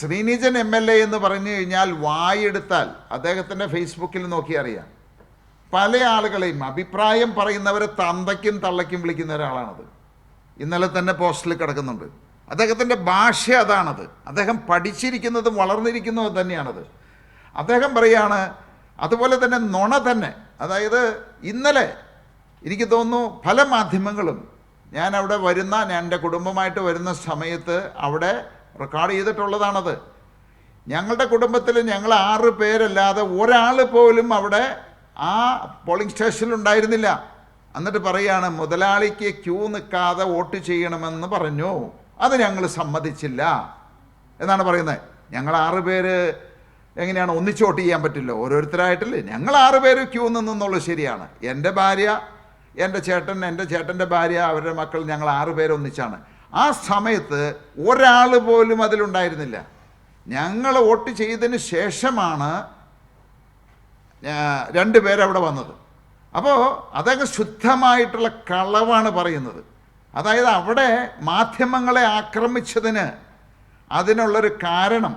Sreenijan M L A എന്ന് പറഞ്ഞു കഴിഞ്ഞാൽ വായെടുത്താൽ അദ്ദേഹത്തിന്റെ ഫേസ്ബുക്കിൽ നോക്കി അറിയാം. പല ആളുകളെയും അഭിപ്രായം പറയുന്നവരെ തന്തയ്ക്കും തള്ളയ്ക്കും വിളിക്കുന്ന ഒരാളാണത്. ഇന്നലെ തന്നെ പോസ്റ്റിൽ കിടക്കുന്നുണ്ട്. അദ്ദേഹത്തിന്റെ ഭാഷ അതാണത്. അദ്ദേഹം പഠിച്ചിരിക്കുന്നതും വളർന്നിരിക്കുന്നതും തന്നെയാണത്. അദ്ദേഹം പറയാണ് അതുപോലെ തന്നെ നുണ തന്നെ. അതായത് ഇന്നലെ എനിക്ക് തോന്നുന്നു പല മാധ്യമങ്ങളും ഞാൻ അവിടെ വരുന്ന ഞാൻ എന്റെ കുടുംബമായിട്ട് വരുന്ന സമയത്ത് അവിടെ റെക്കോർഡ് ചെയ്തിട്ടുള്ളതാണത്. ഞങ്ങളുടെ കുടുംബത്തിൽ ഞങ്ങൾ ആറ് പേരല്ലാതെ ഒരാൾ പോലും അവിടെ ആ പോളിംഗ് സ്റ്റേഷനിൽ ഉണ്ടായിരുന്നില്ല. എന്നിട്ട് പറയാണ് മുതലാളിക്ക് ക്യൂ നിൽക്കാതെ വോട്ട് ചെയ്യണമെന്ന് പറഞ്ഞു. അത് ഞങ്ങൾ സമ്മതിച്ചില്ല. എന്നാണ് പറയുന്നത്. ഞങ്ങൾ ആറ് പേര് എങ്ങനെയാണ് ഒന്നിച്ച് വോട്ട് ചെയ്യാൻ പറ്റില്ല. ഓരോരുത്തരായിട്ടില്ലേ? ഞങ്ങൾ ആറ് പേര് ക്യൂ നിന്നുള്ളത് ശരിയാണ്. എന്റെ ഭാര്യ എന്റെ ചേട്ടൻ എന്റെ ചേട്ടന്റെ ഭാര്യ അവരുടെ മക്കൾ ഞങ്ങൾ ആറ് പേര് ഒന്നിച്ചാണ്. ആ സമയത്ത് ഒരാൾ പോലും അതിലുണ്ടായിരുന്നില്ല. ഞങ്ങൾ വോട്ട് ചെയ്തതിന് ശേഷമാണ് രണ്ട് പേരവിടെ വന്നത്. അപ്പോൾ അതൊക്കെ ശുദ്ധമായിട്ടുള്ള കളവാണ് പറയുന്നത്. അതായത് അവിടെ മാധ്യമങ്ങളെ ആക്രമിച്ചതിന് അതിനുള്ളൊരു കാരണം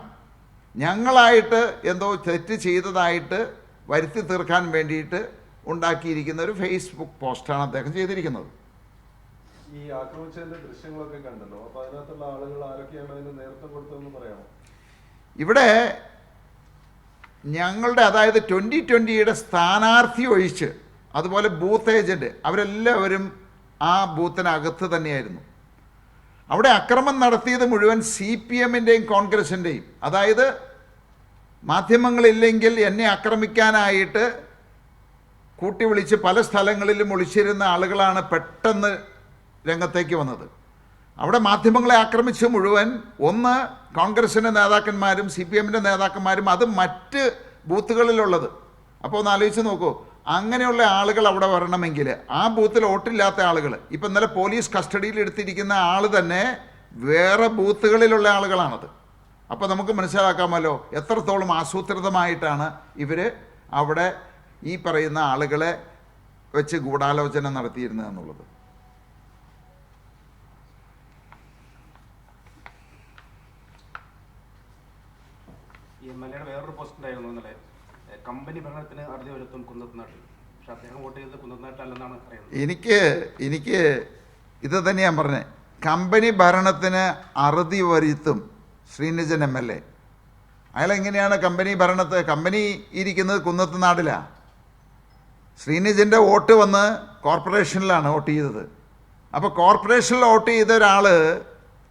ഞങ്ങളായിട്ട് എന്തോ തെറ്റ് ചെയ്തതായിട്ട് വരുത്തി തീർക്കാൻ വേണ്ടിയിട്ട് ഉണ്ടാക്കിയിരിക്കുന്ന ഒരു ഫേസ്ബുക്ക് പോസ്റ്റാണ് അദ്ദേഹം ചെയ്തിരിക്കുന്നത്. ഈ ആക്രമിച്ചതിന്റെ ദൃശ്യങ്ങളൊക്കെ കണ്ടല്ലോ. അപ്പൊ അതിനകത്തുള്ള ആളുകൾ ആരൊക്കെയാണ് അതിന് നേതൃത്വം കൊടുത്തതെന്ന് പറയാമോ? ഇവിടെ ഞങ്ങളുടെ അതായത് ട്വന്റി ട്വന്റിയുടെ സ്ഥാനാർത്ഥി ഒഴിച്ച് അതുപോലെ ബൂത്ത് ഏജന്റ് അവരെല്ലാവരും ആ ബൂത്തിനകത്ത് തന്നെയായിരുന്നു. അവിടെ അക്രമം നടത്തിയത് മുഴുവൻ സി പി എമ്മിന്റെയും കോൺഗ്രസിന്റെയും അതായത് മാധ്യമങ്ങളില്ലെങ്കിൽ എന്നെ ആക്രമിക്കാനായിട്ട് കൂട്ടി വിളിച്ച് പല സ്ഥലങ്ങളിലും ഒളിച്ചിരുന്ന ആളുകളാണ് പെട്ടെന്ന് രംഗത്തേക്ക് വന്നത്. അവിടെ മാധ്യമങ്ങളെ ആക്രമിച്ച് മുഴുവൻ ഒന്ന് കോൺഗ്രസിന്റെ നേതാക്കന്മാരും സി പി എമ്മിന്റെ നേതാക്കന്മാരും അത് മറ്റ് ബൂത്തുകളിലുള്ളത്. അപ്പോൾ ഒന്ന് ആലോചിച്ച് നോക്കൂ അങ്ങനെയുള്ള ആളുകൾ അവിടെ വരണമെങ്കിൽ ആ ബൂത്തിൽ വോട്ടില്ലാത്ത ആളുകൾ ഇപ്പം ഇന്നലെ പോലീസ് കസ്റ്റഡിയിൽ എടുത്തിരിക്കുന്ന ആൾ തന്നെ വേറെ ബൂത്തുകളിലുള്ള ആളുകളാണത്. അപ്പോൾ നമുക്ക് മനസ്സിലാക്കാമല്ലോ എത്രത്തോളം ആസൂത്രിതമായിട്ടാണ് ഇവർ അവിടെ ഈ പറയുന്ന ആളുകളെ വെച്ച് ഗൂഢാലോചന നടത്തിയിരുന്നത് എന്നുള്ളത്. എം എൽ എയുടെ വേറൊരു പോസ്റ്റ് ഉണ്ടായിരുന്നു എന്നല്ലേ കമ്പനി ഭരണത്തിന് അറുതി വരുത്തും കുന്നത്തനാട്ടിൽ. പക്ഷെ അദ്ദേഹം വോട്ട് ചെയ്തത് കുന്നത്തനാട്ടിലല്ലെന്നാണ് അറിയുന്നത് എനിക്ക് എനിക്ക് ഇത് ഞാൻ പറഞ്ഞത് കമ്പനി ഭരണത്തിന് അറുതി വരുത്തും ശ്രീനിജൻ എം എൽ എ. അയാൾ എങ്ങനെയാണ് കമ്പനി ഭരണത്ത് കമ്പനി ഇരിക്കുന്നത് കുന്നത്ത് നാടിലാണ് ശ്രീനിജന്റെ വോട്ട് വന്ന് കോർപ്പറേഷനിലാണ് വോട്ട് ചെയ്തത്. അപ്പോൾ കോർപ്പറേഷനിൽ വോട്ട് ചെയ്ത ഒരാൾ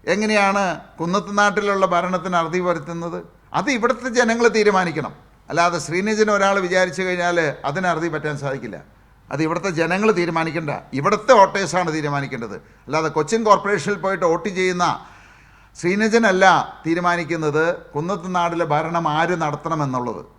എങ്ങനെയാണ് കുന്നത്ത് നാട്ടിലുള്ള ഭരണത്തിന് അറുതി വരുത്തുന്നത്? അത് ഇവിടുത്തെ ജനങ്ങൾ തീരുമാനിക്കണം. അല്ലാതെ ശ്രീനിജൻ ഒരാൾ വിചാരിച്ചു കഴിഞ്ഞാൽ അതിന് അറുതി പറ്റാൻ സാധിക്കില്ല. അത് ഇവിടുത്തെ ജനങ്ങൾ തീരുമാനിക്കേണ്ട. ഇവിടുത്തെ വോട്ടേഴ്സാണ് തീരുമാനിക്കേണ്ടത്. അല്ലാതെ കൊച്ചിൻ കോർപ്പറേഷനിൽ പോയിട്ട് വോട്ട് ചെയ്യുന്ന ശ്രീനിജനല്ല തീരുമാനിക്കുന്നത്. കുന്നത്ത് നാടിലെ ഭരണം ആര് നടത്തണമെന്നുള്ളത്